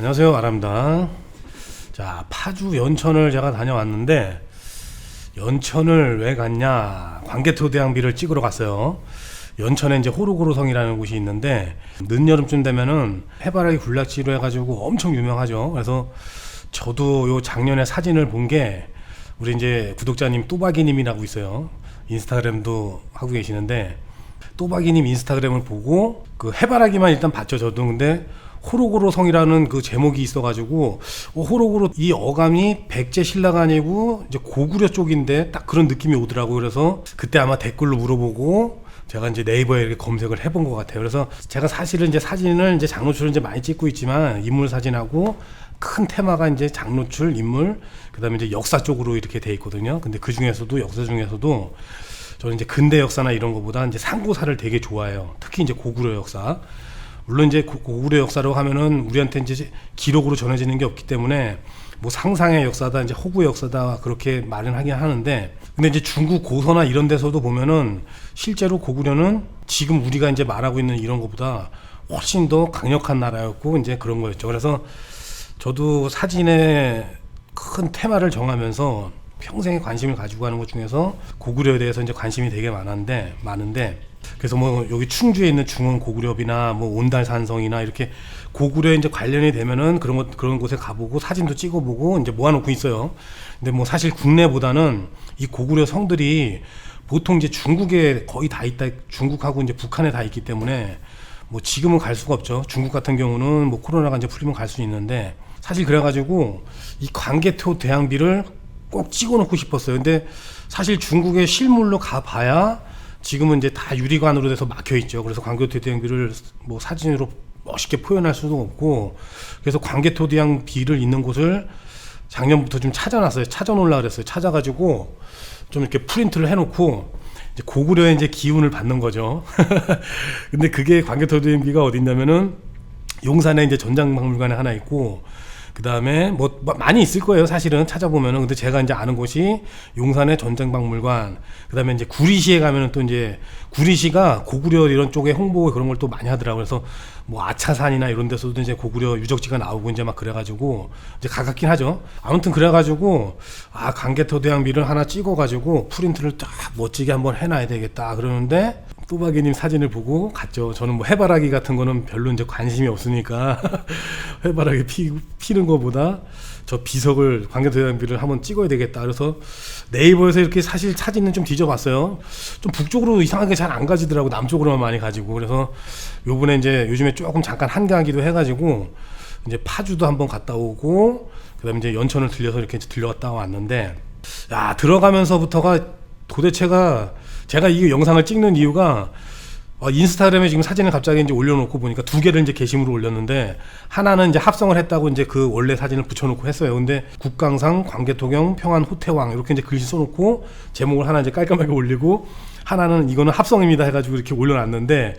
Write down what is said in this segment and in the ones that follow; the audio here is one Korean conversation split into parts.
안녕하세요. 아랍니다. 자 파주 연천을 제가 다녀왔는데 연천을 왜 갔냐? 광개토대왕비를 찍으러 갔어요. 연천에 이제 호루고루성이라는 곳이 있는데 늦여름쯤 되면은 해바라기 군락지로 해가지고 엄청 유명하죠. 그래서 저도 요 작년에 사진을 본 게 우리 이제 구독자님 또박이님이라고 있어요. 인스타그램도 하고 계시는데 또박이님 인스타그램을 보고 그 해바라기만 일단 봤죠 저도. 근데 호로고로 성이라는 그 제목이 있어가지고 어, 호로고로 이 어감이 백제 신라가 아니고 이제 고구려 쪽인데 딱 그런 느낌이 오더라고요 그래서 그때 아마 댓글로 물어보고 제가 이제 네이버에 이렇게 검색을 해본 것 같아요 그래서 제가 사실은 이제 사진을 이제 장노출을 이제 많이 찍고 있지만 인물 사진하고 큰 테마가 이제 장노출 인물 그다음에 이제 역사 쪽으로 이렇게 돼 있거든요 근데 그 중에서도 역사 중에서도 저는 이제 근대 역사나 이런 거보다 이제 상고사를 되게 좋아해요. 특히 이제 고구려 역사. 물론 이제 고- 고구려 역사라고 하면은 우리한테 이제 기록으로 전해지는 게 없기 때문에 뭐 상상의 역사다 이제 호구의 역사다 그렇게 말은 하긴 하는데 근데 이제 중국 고서나 이런 데서도 보면은 실제로 고구려는 지금 우리가 이제 말하고 있는 이런 것보다 훨씬 더 강력한 나라였고 이제 그런 거였죠. 그래서 저도 사진에 큰 테마를 정하면서 평생에 관심을 가지고 가는 것 중에서 고구려에 대해서 이제 관심이 되게 많은데 많은데 그래서 뭐 여기 충주에 있는 중원 고구려비나 뭐 온달 산성이나 이렇게 고구려에 이제 관련이 되면은 그런 것 그런 곳에 가보고 사진도 찍어보고 이제 모아놓고 있어요. 근데 뭐 사실 국내보다는 이 고구려 성들이 보통 이제 중국에 거의 다 있다 중국하고 이제 북한에 다 있기 때문에 뭐 지금은 갈 수가 없죠. 중국 같은 경우는 뭐 코로나가 이제 풀리면 갈 수 있는데 사실 그래가지고 이 광개토 대항비를 꼭 찍어놓고 싶었어요. 근데 사실 중국에 실물로 가봐야 지금은 이제 다 유리관으로 돼서 막혀 있죠. 그래서 광개토 대항비를 뭐 사진으로 멋있게 표현할 수도 없고 그래서 광개토 대항비를 있는 곳을 작년부터 좀 찾아놨어요. 찾아놓으려 그랬어요. 찾아가지고 좀 이렇게 프린트를 해놓고 이제 고구려의 이제 기운을 받는 거죠. 근데 그게 광개토대행비가 어딨냐면은 용산에 이제 전장박물관에 하나 있고 그 다음에 뭐, 뭐 많이 있을 거예요 사실은. 찾아보면은. 근데 제가 이제 아는 곳이 용산의 전장박물관 그 다음에 이제 구리시에 가면은 또 이제 구리시가 고구려 이런 쪽에 홍보 그런 걸 또 많이 하더라고요. 그래서 뭐 아차산이나 이런 데서도 이제 고구려 유적지가 나오고 이제 막 그래가지고 이제 가깝긴 하죠. 아무튼 그래가지고 아 강개토 대왕비를 하나 찍어가지고 프린트를 딱 멋지게 한번 해놔야 되겠다 그러는데 또박이님 사진을 보고 갔죠. 저는 뭐 해바라기 같은 거는 별로 이제 관심이 없으니까 해바라기 피, 피는 거보다 저 비석을 광개토대왕비를 한번 찍어야 되겠다. 그래서 네이버에서 이렇게 사실 사진은 좀 뒤져봤어요. 좀 북쪽으로 이상하게 잘 안 가지더라고 남쪽으로만 많이 가지고 그래서 요번에 이제 요즘에 조금 잠깐 한가하기도 해가지고 이제 파주도 한번 갔다 오고 그다음에 이제 연천을 들려서 이렇게 들려갔다 왔는데 야 들어가면서부터가 도대체가 제가 이 영상을 찍는 이유가 어, 인스타그램에 지금 사진을 갑자기 이제 올려놓고 보니까 두 개를 이제 게시물로 올렸는데 하나는 이제 합성을 했다고 이제 그 원래 사진을 붙여놓고 했어요. 근데 국강상 광개토경 평안 호태왕 이렇게 이제 글씨 써놓고 제목을 하나 이제 깔끔하게 올리고 하나는 이거는 합성입니다 해가지고 이렇게 올려놨는데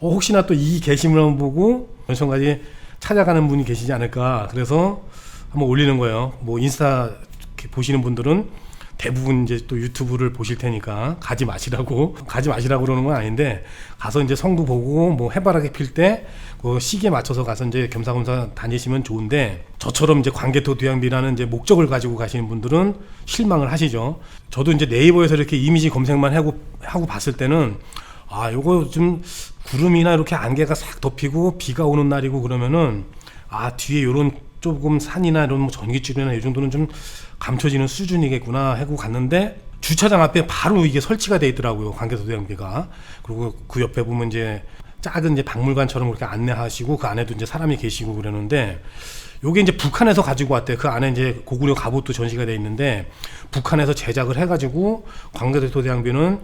어, 혹시나 또 이 게시물 한번 보고 연천까지 찾아가는 분이 계시지 않을까 그래서 한번 올리는 거예요. 뭐 인스타 보시는 분들은 대부분 이제 또 유튜브를 보실 테니까 가지 마시라고 가지 마시라고 그러는 건 아닌데 가서 이제 성도 보고 뭐 해바라기 필 때 그 시기에 맞춰서 가서 이제 겸사겸사 다니시면 좋은데 저처럼 이제 광개토 뒤양비라는 이제 목적을 가지고 가시는 분들은 실망을 하시죠. 저도 이제 네이버에서 이렇게 이미지 검색만 하고 하고 봤을 때는 아 요거 좀 구름이나 이렇게 안개가 싹 덮이고 비가 오는 날이고 그러면은 아 뒤에 요런 조금 산이나 이런 뭐 전기줄이나 이 정도는 좀 감춰지는 수준이겠구나 하고 갔는데 주차장 앞에 바로 이게 설치가 돼 있더라고요 관계소대장비가. 그리고 그 옆에 보면 이제 작은 이제 박물관처럼 그렇게 안내하시고 그 안에도 이제 사람이 계시고 그러는데 요게 이제 북한에서 가지고 왔대요. 그 안에 이제 고구려 갑옷도 전시가 돼 있는데 북한에서 제작을 해가지고 광개도대장비는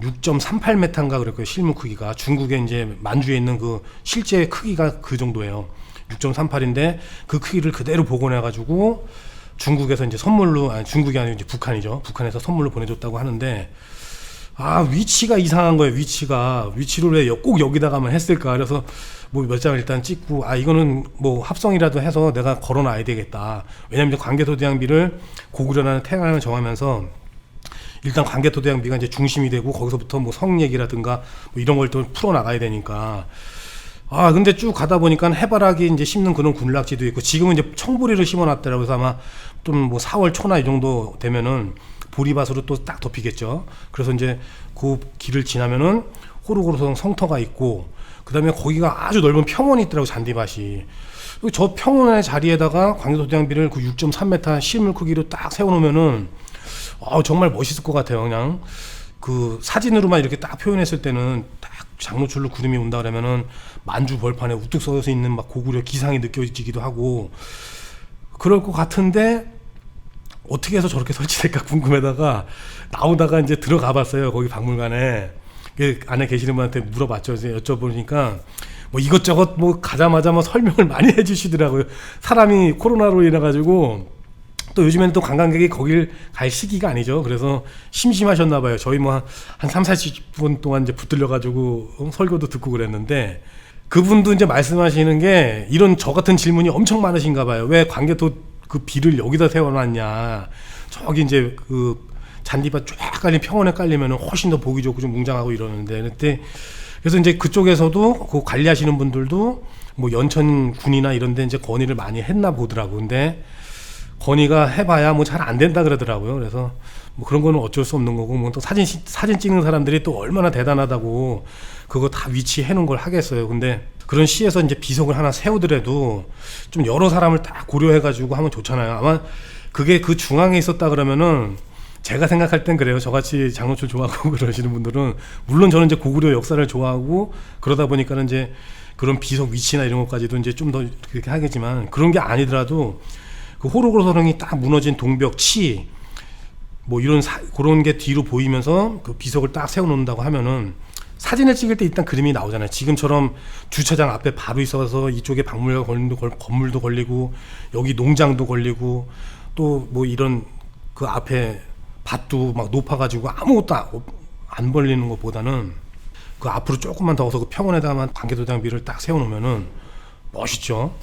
6.38m인가 그랬고요 실물 크기가. 중국에 이제 만주에 있는 그 실제 크기가 그 정도예요 6.38인데 그 크기를 그대로 복원해 가지고 중국에서 이제 선물로 아니 중국이 아니고 이제 북한이죠. 북한에서 선물로 보내줬다고 하는데 아 위치가 이상한 거예요. 위치가 위치를 왜 꼭 여기다가만 했을까? 그래서 뭐 몇 장을 일단 찍고 아 이거는 뭐 합성이라도 해서 내가 걸어놔야 되겠다. 왜냐면 이제 광개토대왕비를 고구려라는 태양을 정하면서 일단 광개토대왕비가 이제 중심이 되고 거기서부터 뭐 성 얘기라든가 뭐 이런 걸 또 풀어 나가야 되니까 아 근데 쭉 가다 보니까 해바라기 이제 심는 그런 군락지도 있고 지금은 이제 청보리를 심어놨더라고요. 그래서 아마 좀 뭐 4월 초나 이 정도 되면은 보리밭으로 또 딱 덮이겠죠. 그래서 이제 그 길을 지나면은 호루호루성 성터가 있고 그다음에 거기가 아주 넓은 평원이 있더라고 요 잔디밭이. 저 평원의 자리에다가 광교도대장비를 그 6.3m 실물 크기로 딱 세워놓으면은 아 정말 멋있을 것 같아요. 그냥 그 사진으로만 이렇게 딱 표현했을 때는 딱 장노출로 구름이 온다 그러면은 만주 벌판에 우뚝 서서 있는 막 고구려 기상이 느껴지기도 하고 그럴 것 같은데 어떻게 해서 저렇게 설치될까 궁금해다가 나오다가 이제 들어가 봤어요. 거기 박물관에. 그 안에 계시는 분한테 물어봤죠. 이제 여쭤보니까 뭐 이것저것 뭐 가자마자 뭐 설명을 많이 해주시더라고요. 사람이 코로나로 인해 가지고 또 요즘에는 또 관광객이 거길 갈 시기가 아니죠. 그래서 심심하셨나 봐요. 저희 뭐 한 3, 40분 동안 이제 붙들려 가지고 어, 설교도 듣고 그랬는데 그분도 이제 말씀하시는 게 이런 저 같은 질문이 엄청 많으신가 봐요. 왜 광개토 그 비를 여기다 세워놨냐. 저기 이제 그 잔디밭 쫙 깔린 평원에 깔리면 훨씬 더 보기 좋고 좀 웅장하고 이러는데 그때 그래서 이제 그쪽에서도 그 관리하시는 분들도 뭐 연천 군이나 이런 데 이제 건의를 많이 했나 보더라고. 근데 건의가 해봐야 뭐 잘 안 된다 그러더라고요. 그래서 뭐 그런 거는 어쩔 수 없는 거고 뭐 또 사진 시- 사진 찍는 사람들이 또 얼마나 대단하다고 그거 다 위치해 놓은 걸 하겠어요. 근데 그런 시에서 이제 비석을 하나 세우더라도 좀 여러 사람을 다 고려해 가지고 하면 좋잖아요. 아마 그게 그 중앙에 있었다 그러면은 제가 생각할 땐 그래요. 저같이 장노출 좋아하고 그러시는 분들은 물론 저는 이제 고구려 역사를 좋아하고 그러다 보니까는 이제 그런 비석 위치나 이런 것까지도 이제 좀 더 그렇게 하겠지만 그런 게 아니더라도 그 호로그로서령이 딱 무너진 동벽 치, 뭐 이런 사, 그런 게 뒤로 보이면서 그 비석을 딱 세워놓는다고 하면은 사진을 찍을 때 일단 그림이 나오잖아요. 지금처럼 주차장 앞에 바로 있어서 이쪽에 박물관 건물도 걸리고 여기 농장도 걸리고 또 뭐 이런 그 앞에 밭도 막 높아가지고 아무것도 아- 안 벌리는 것보다는 그 앞으로 조금만 더 와서 그 평원에다만 관계도장비를 딱 세워놓으면은 멋있죠.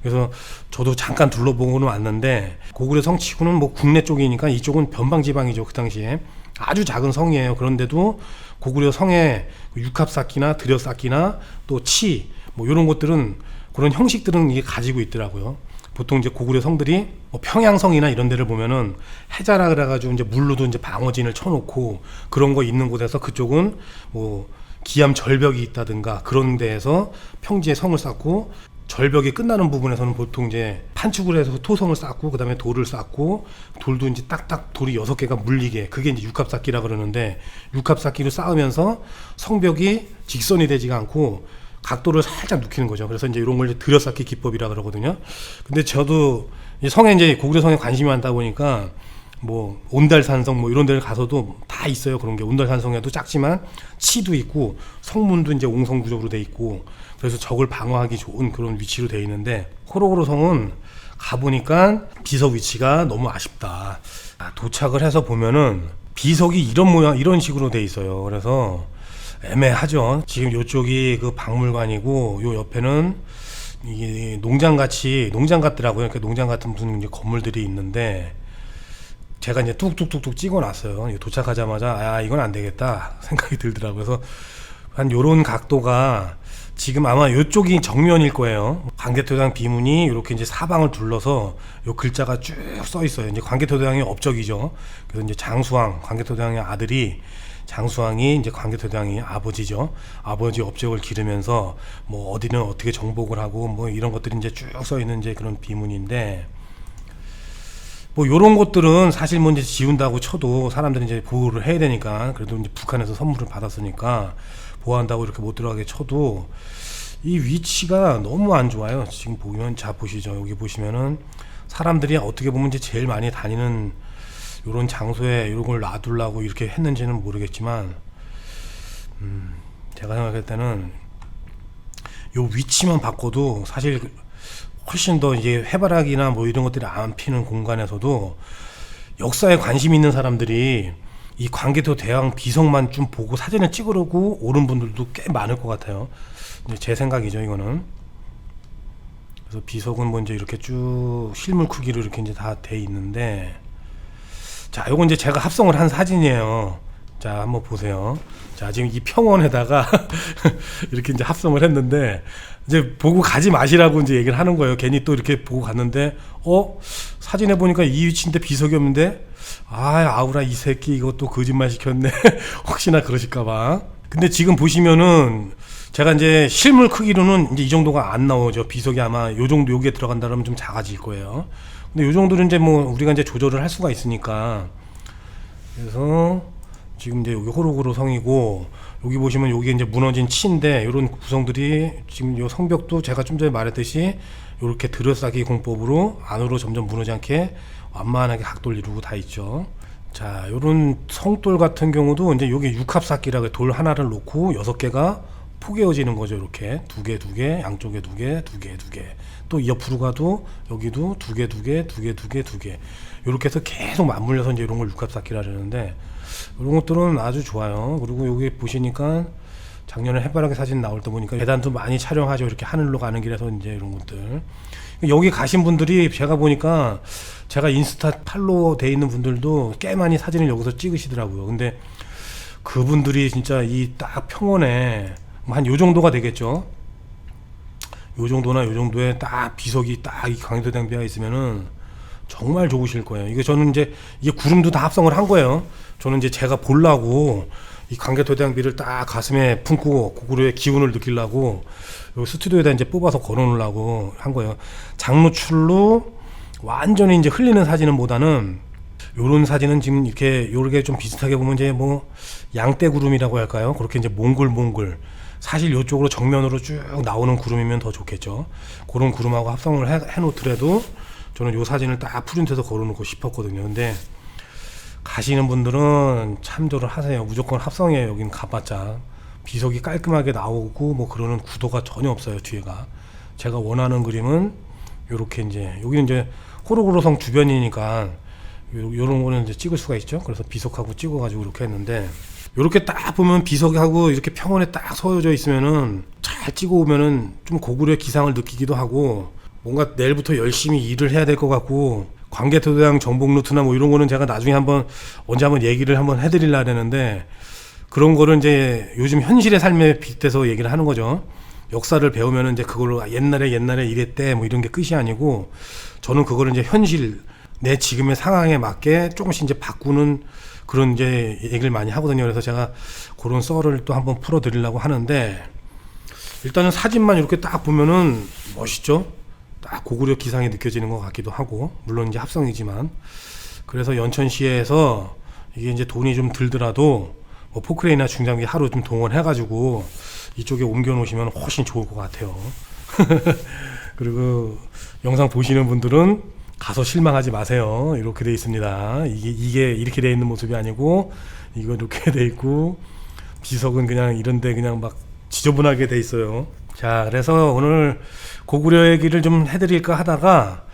그래서 저도 잠깐 둘러보고는 왔는데 고구려 성치구는 뭐 국내 쪽이니까 이쪽은 변방 지방이죠 그 당시에 아주 작은 성이에요. 그런데도 고구려 성의 육합쌓기나 들여쌓기나 또 치 뭐 이런 것들은 그런 형식들은 이게 가지고 있더라고요. 보통 이제 고구려 성들이 뭐 평양성이나 이런 데를 보면은 해자라 그래가지고 이제 물로도 이제 방어진을 쳐놓고 그런 거 있는 곳에서 그쪽은 뭐 기암 절벽이 있다든가 그런 데에서 평지에 성을 쌓고 절벽이 끝나는 부분에서는 보통 이제 판축을 해서 토성을 쌓고 그다음에 돌을 쌓고 돌도 이제 딱딱 돌이 여섯 개가 물리게 그게 이제 육합쌓기라 그러는데 육합쌓기로 쌓으면서 성벽이 직선이 되지가 않고 각도를 살짝 눕히는 거죠. 그래서 이제 이런 걸 이제 들여쌓기 기법이라 그러거든요. 근데 저도 이 성에 이제 고구려 성에 관심이 많다 보니까 뭐 온달산성 뭐 이런 데를 가서도 다 있어요 그런 게. 온달산성에도 작지만 치도 있고 성문도 이제 옹성 구조로 돼 있고 그래서 적을 방어하기 좋은 그런 위치로 돼 있는데 호로고로 성은 가보니까 비석 위치가 너무 아쉽다. 아, 도착을 해서 보면은 비석이 이런 모양 이런 식으로 돼 있어요. 그래서 애매하죠. 지금 요쪽이 그 박물관이고 요 옆에는 이게 농장 같이 농장 같더라고요. 이렇게 농장 같은 무슨 건물들이 있는데 제가 이제 뚝뚝뚝뚝 찍어놨어요. 도착하자마자 아 이건 안 되겠다 생각이 들더라고요. 그래서 한 요런 각도가 지금 아마 요쪽이 정면일 거예요. 관계토장 비문이 이렇게 이제 사방을 둘러서 요 글자가 쭉 써 있어요. 이제 관계토장의 업적이죠. 그래서 이제 장수왕 관계토장의 아들이 장수왕이 이제 관계토장이 아버지죠. 아버지 업적을 기르면서 뭐 어디는 어떻게 정복을 하고 뭐 이런 것들이 이제 쭉 써 있는 이제 그런 비문인데 뭐 요런 것들은 사실 뭐 이제 지운다고 쳐도 사람들이 이제 보호를 해야 되니까 그래도 이제 북한에서 선물을 받았으니까 보호한다고 이렇게 못 들어가게 쳐도 이 위치가 너무 안 좋아요. 지금 보면 자 보시죠. 여기 보시면은 사람들이 어떻게 보면 이제 제일 많이 다니는 요런 장소에 이런 걸 놔두려고 이렇게 했는지는 모르겠지만 음 제가 생각할 때는 요 위치만 바꿔도 사실 훨씬 더 이제 해바라기나 뭐 이런 것들이 안 피는 공간에서도 역사에 관심 있는 사람들이 이 광개토 대왕 비석만 좀 보고 사진을 찍으려고 오는 분들도 꽤 많을 것 같아요. 이제 제 생각이죠, 이거는. 그래서 비석은 먼저 이렇게 쭉 실물 크기로 이렇게 이제 다 돼 있는데 자, 요건 이제 제가 합성을 한 사진이에요. 자, 한번 보세요. 자, 지금 이 평원에다가 이렇게 이제 합성을 했는데 이제 보고 가지 마시라고 이제 얘기를 하는 거예요. 괜히 또 이렇게 보고 갔는데 어 사진에 보니까 이 위치인데 비석이 없는데 아 아우라 이 새끼 이것도 거짓말 시켰네. 혹시나 그러실까봐. 근데 지금 보시면은 제가 이제 실물 크기로는 이제 이 정도가 안 나오죠. 비석이 아마 요 정도 여기에 들어간다면 좀 작아질 거예요. 근데 요 정도는 이제 뭐 우리가 이제 조절을 할 수가 있으니까 그래서 지금 이제 여기 호로그로 성이고 여기 보시면 여기 이제 무너진 치인데 이런 구성들이 지금 요 성벽도 제가 좀 전에 말했듯이 이렇게 들여싸기 공법으로 안으로 점점 무너지 않게 완만하게 각도를 이루고 다 있죠. 자, 요런 성돌 같은 경우도 이제 여기 육합삭기라고 돌 하나를 놓고 여섯 개가 포개어지는 거죠. 이렇게 두 개, 두 개, 양쪽에 두 개, 두 개, 두 개. 또 옆으로 가도 여기도 두 개, 두 개, 두 개, 두 개, 두 개. 이렇게 해서 계속 맞물려서 이제 이런 걸 육합삭기라 그러는데 이런 것들은 아주 좋아요. 그리고 여기 보시니까 작년에 해바라기 사진 나올 때 보니까 계단도 많이 촬영하죠. 이렇게 하늘로 가는 길에서 이제 이런 것들. 여기 가신 분들이 제가 보니까 제가 인스타 팔로워 돼 있는 분들도 꽤 많이 사진을 여기서 찍으시더라고요. 근데 그분들이 진짜 이 딱 평원에 뭐 한 요 정도가 되겠죠. 요 정도나 요 정도에 딱 비석이 딱 이 강도 장비가 있으면은 정말 좋으실 거예요. 이게 저는 이제 이게 구름도 다 합성을 한 거예요. 저는 이제 제가 보려고 이 관계토대장비를 딱 가슴에 품고 고구려의 기운을 느끼려고 요 스튜디오에다 이제 뽑아서 걸어놓으려고 한 거예요. 장루출로 완전히 이제 흘리는 사진은 보다는 요런 사진은 지금 이렇게 요렇게 좀 비슷하게 보면 이제 뭐 양떼 구름이라고 할까요? 그렇게 이제 몽글몽글 사실 요쪽으로 정면으로 쭉 나오는 구름이면 더 좋겠죠. 그런 구름하고 합성을 해, 해 놓더라도 저는 요 사진을 딱 프린트해서 걸어놓고 싶었거든요. 근데 가시는 분들은 참조를 하세요. 무조건 합성이에요. 여긴 가봤자 비석이 깔끔하게 나오고 뭐 그러는 구도가 전혀 없어요. 뒤에가 제가 원하는 그림은 요렇게 이제 여기는 이제 호로그로성 주변이니까 요, 요런 거는 이제 찍을 수가 있죠. 그래서 비석하고 찍어가지고 이렇게 했는데 요렇게 딱 보면 비석하고 이렇게 평원에 딱 서여져 있으면은 잘 찍어 오면은 좀 고구려의 기상을 느끼기도 하고 뭔가 내일부터 열심히 일을 해야 될 것 같고 관계토대장 정복 루트나 뭐 이런 거는 제가 나중에 한번 언제 한번 얘기를 한번 해드릴라 되는데 그런 거를 이제 요즘 현실의 삶에 빗대서 얘기를 하는 거죠. 역사를 배우면은 이제 그걸로 아, 옛날에 옛날에 이랬대 뭐 이런 게 끝이 아니고 저는 그거를 이제 현실 내 지금의 상황에 맞게 조금씩 이제 바꾸는 그런 이제 얘기를 많이 하거든요. 그래서 제가 그런 썰을 또 한번 풀어 드리려고 하는데 일단은 사진만 이렇게 딱 보면은 멋있죠. 딱 고구려 기상이 느껴지는 것 같기도 하고 물론 이제 합성이지만 그래서 연천시에서 이게 이제 돈이 좀 들더라도 뭐 포크레인이나 중장비 하루 좀 동원해가지고 이쪽에 옮겨 놓으시면 훨씬 좋을 것 같아요. 그리고 영상 보시는 분들은 가서 실망하지 마세요. 이렇게 돼 있습니다. 이게 이게 이렇게 돼 있는 모습이 아니고 이거 이렇게 돼 있고 비석은 그냥 이런데 그냥 막 지저분하게 돼 있어요. 자, 그래서 오늘 고구려 얘기를 좀 해드릴까 하다가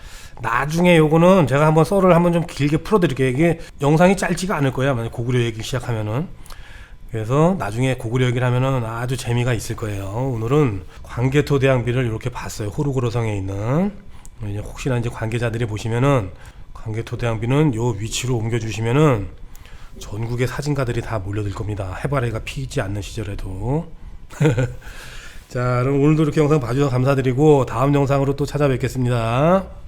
나중에 요거는 제가 한번 썰을 한번 좀 길게 풀어드릴게요. 이게 영상이 짧지가 않을 거예요. 만약 고구려 얘기 시작하면은. 그래서 나중에 고구려 얘기를 하면은 아주 재미가 있을 거예요. 오늘은 광개토 대왕비를 이렇게 봤어요. 호루그로성에 있는. 혹시나 이제 관계자들이 보시면은 광개토 대왕비는 요 위치로 옮겨주시면은 전국의 사진가들이 다 몰려들 겁니다. 해바라기가 피지 않는 시절에도. 자, 그럼 오늘도 이렇게 영상 봐주셔서 감사드리고 다음 영상으로 또 찾아뵙겠습니다.